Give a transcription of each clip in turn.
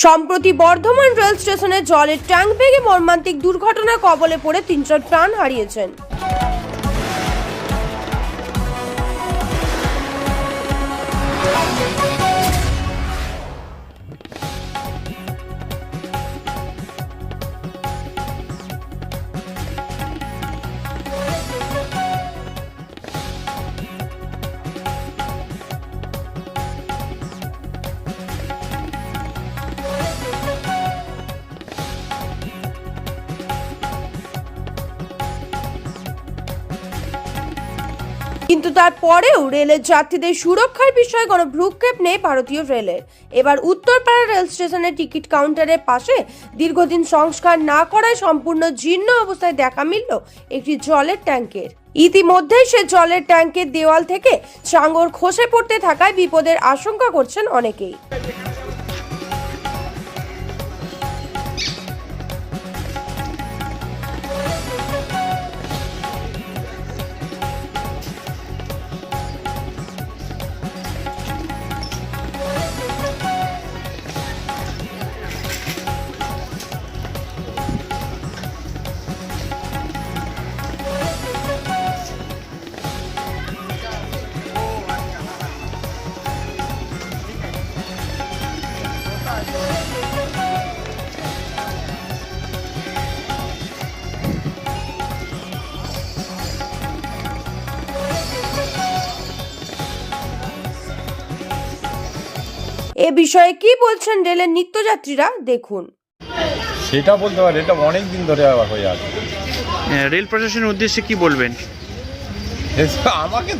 সম্প্রতি বর্ধমান রেল স্টেশনে জলের ট্যাঙ্ক ভেঙে মর্মান্তিক দুর্ঘটনার কবলে পড়ে তিনজন প্রাণ হারিয়েছেন। কিন্তু তারপরেও রেলের যাত্রীদের সুরক্ষার বিষয়ে কোনো ভ্রুক্ষেপ নেই ভারতীয় রেলের। এবার উত্তরপাড়া রেল স্টেশনের টিকিট কাউন্টারের পাশে দীর্ঘদিন সংস্কার না করায় সম্পূর্ণ জীর্ণ অবস্থায় দেখা মিলল একটি জলের ট্যাঙ্কের। ইতিমধ্যেই সে জলের ট্যাঙ্কের দেওয়াল থেকে চাঙ্গর খসে পড়তে থাকায় বিপদের আশঙ্কা করছেন অনেকেই। এ বিষয়ে কি বলছেন রেলের নিত্যযাত্রীরা? দেখুন। সেটা বলতে পারি এটা অনেক দিন ধরে আবার হয়ে আছে। আহ, রেল প্রশাসনের উদ্দেশ্যে কি বলবেন? আমাকে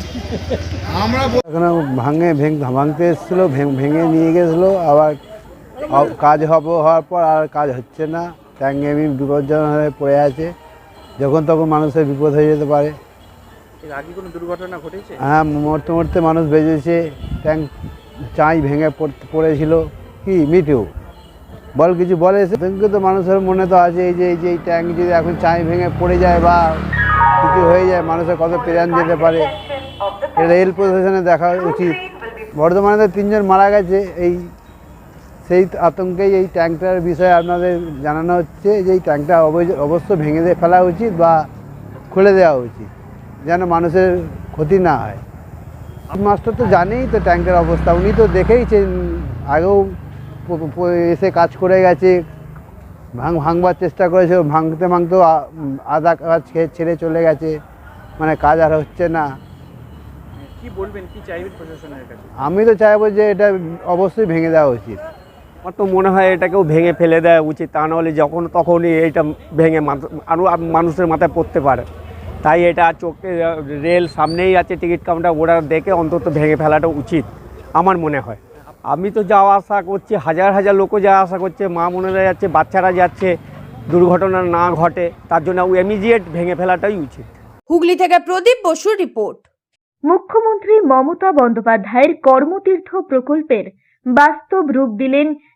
এখানে ভাঙে ভেঙ ভাঙতে এসেছিল ভেঙ- ভেঙে নিয়ে গেছিল আবার কাজ হব হওয়ার পর আর কাজ হচ্ছে না। ট্যাঙ্ক এমনি বিপজ্জনক হয়ে পড়ে আছে। যখন তখন মানুষের বিপদ হয়ে যেতে পারে। আগে কোনো দুর্ঘটনা ঘটেছে? হ্যাঁ মরতে মরতে মানুষ বেজেছে ট্যাঙ্ক চাই ভেঙে পড়- পড়েছিল। কি মিটেও বল কিছু বলে সেদিনকে তো মানুষের মনে তো আছে, এই যে এই যে, এই ট্যাঙ্ক যদি এখন চাই ভেঙে পড়ে যায় বা কিছু হয়ে যায়, মানুষের কত প্রাণ যেতে পারে। রেল প্রশাসনে দেখা উচিত। বর্ধমানে তো তিনজন মারা গেছে, এই, সেই আতঙ্কেই এই ট্যাঙ্কটার বিষয়ে আপনাদের জানানো হচ্ছে যে এই ট্যাঙ্কটা অবৈ- অবশ্য ভেঙে দিয়ে ফেলা উচিত বা খুলে দেওয়া উচিত, যেন মানুষের ক্ষতি না হয়। মাস্টার তো জানেই তো ট্যাঙ্কের অবস্থা। উনি তো দেখেইছেন আগেও এসে কাজ করে গেছে ভাঙ ভাঙবার চেষ্টা করেছে ভাঙতে ভাঙতেও আধা কাজ ছেড়ে চলে গেছে। মানে কাজ আর হচ্ছে না। কি বলবেন কি চাইবেন প্রশাসনের কাছে? আমি তো চাইব যে এটা অবশ্যই ভেঙে দেওয়া উচিত। আমার তো মনে হয় এটাকেও ভেঙে ফেলে দেওয়া উচিত। তা নাহলে যখন তখনই এইটা ভেঙে মাথা- আরও মানুষের মাথায় পড়তে পারে। তাই এটা চোখে রেল সামনেই আছে টিকিট কাউন্টার ওরা দেখে অন্তত ভেঙে ফেলাটা উচিত আমার মনে হয়। আমি তো যাওয়া আসা করছি হাজার হাজার লোকও যাওয়া আসা করছে মা বোনেরা যাচ্ছে বাচ্চারা যাচ্ছে দুর্ঘটনা না ঘটে তার জন্য ইমিডিয়েট ভেঙে ফেলাটাই উচিত। হুগলি থেকে প্রদীপ বসুর রিপোর্ট। মুখ্যমন্ত্রী মমতা বন্দ্যোপাধ্যায়ের কর্মতীর্থ প্রকল্পের বাস্তব রূপ দিলেন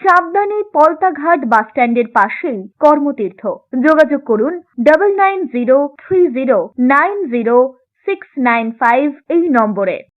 চাপদানি পলতাঘাট বাস স্ট্যান্ডের পাশেই কর্মতীর্থ। যোগাযোগ করুন double nine zero three zero nine zero six nine five এই নম্বরে।